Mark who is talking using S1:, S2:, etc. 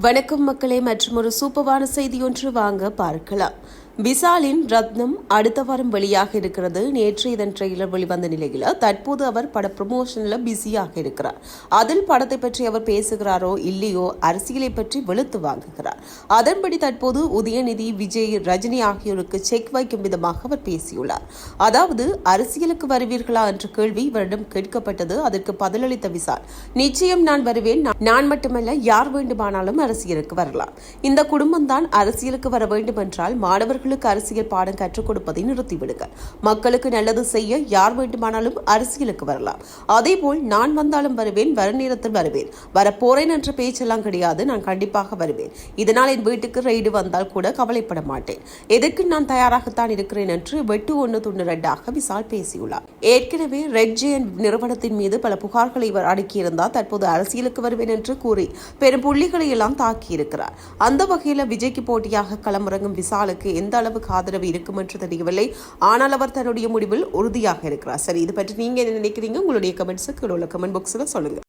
S1: வணக்கம் மக்களே மற்றும் ஒரு சூப்பரான செய்தி ஒன்று வாங்க பார்க்கலாம். விசாலின் ரத்னம் அடுத்த வாரம் வெளியாக இருக்கிறது. நேற்று இதன் ட்ரெய்லர் வெளிவந்த நிலையில் தற்போது அவர் பட ப்ரமோஷனில் பிஸியாக இருக்கிறார். அதில் படத்தை பற்றி அவர் பேசுகிறாரோ இல்லையோ அரசியலை பற்றி வெளுத்து வாங்குகிறார். அதன்படி தற்போது உதயநிதி விஜய் ரஜினி ஆகியோருக்கு செக் வைக்கும் விதமாக அவர் பேசியுள்ளார். அதாவது அரசியலுக்கு வருவீர்களா? என்ற கேள்வி இவரிடம் கேட்கப்பட்டது. அதற்கு பதிலளித்த விசால் நிச்சயம் நான் வருவேன். நான்- மட்டுமல்ல யார் வேண்டுமானாலும் அரசியலுக்கு வரலாம். இந்த குடும்பம் தான் அரசியலுக்கு வர வேண்டும் என்றால் மாணவர்கள் மாணவர்களுக்கு அரசியல் பாடம் கற்றுக் கொடுப்பதை நிறுத்திவிடுங்க. மக்களுக்கு நல்லது செய்ய யார் வேண்டுமானாலும் அரசியலுக்கு வரலாம். அதேபோல் நான் வந்தாலும் வருவேன் வர நேரத்தில் வருவேன். வரப்போறேன் என்ற பேச்செல்லாம் கிடையாது நான் கண்டிப்பாக வருவேன். இதனால் என் வீட்டுக்கு ரெய்டு வந்தால் கூட கவலைப்பட மாட்டேன். எதற்கு நான் தயாராகத்தான் இருக்கிறேன் என்று வெட்டு ஒன்று துண்டு ரெண்டாக விசால் பேசியுள்ளார். ஏற்கனவே ரெட் ஜெயன் நிறுவனத்தின் மீது பல புகார்களை இவர் அடக்கியிருந்தார் தற்போது அரசியலுக்கு வருவேன் என்று கூறி பெரும் புள்ளிகளை எல்லாம் தாக்கியிருக்கிறார். அந்த வகையில் விஜய்க்கு போட்டியாக களமிறங்கும் விசாலுக்கு எந்த அளவுக்கு ஆதரவு இருக்கும் என்று தெரியவில்லை. ஆனால் அவர் தன்னுடைய முடிவில் உறுதியாக இருக்கிறார். சரி இது பற்றி நீங்க என்ன நினைக்கிறீங்க? உங்களுடைய கமெண்ட்ஸுக்கு உள்ள கமெண்ட் பாக்ஸில் சொல்லுங்க.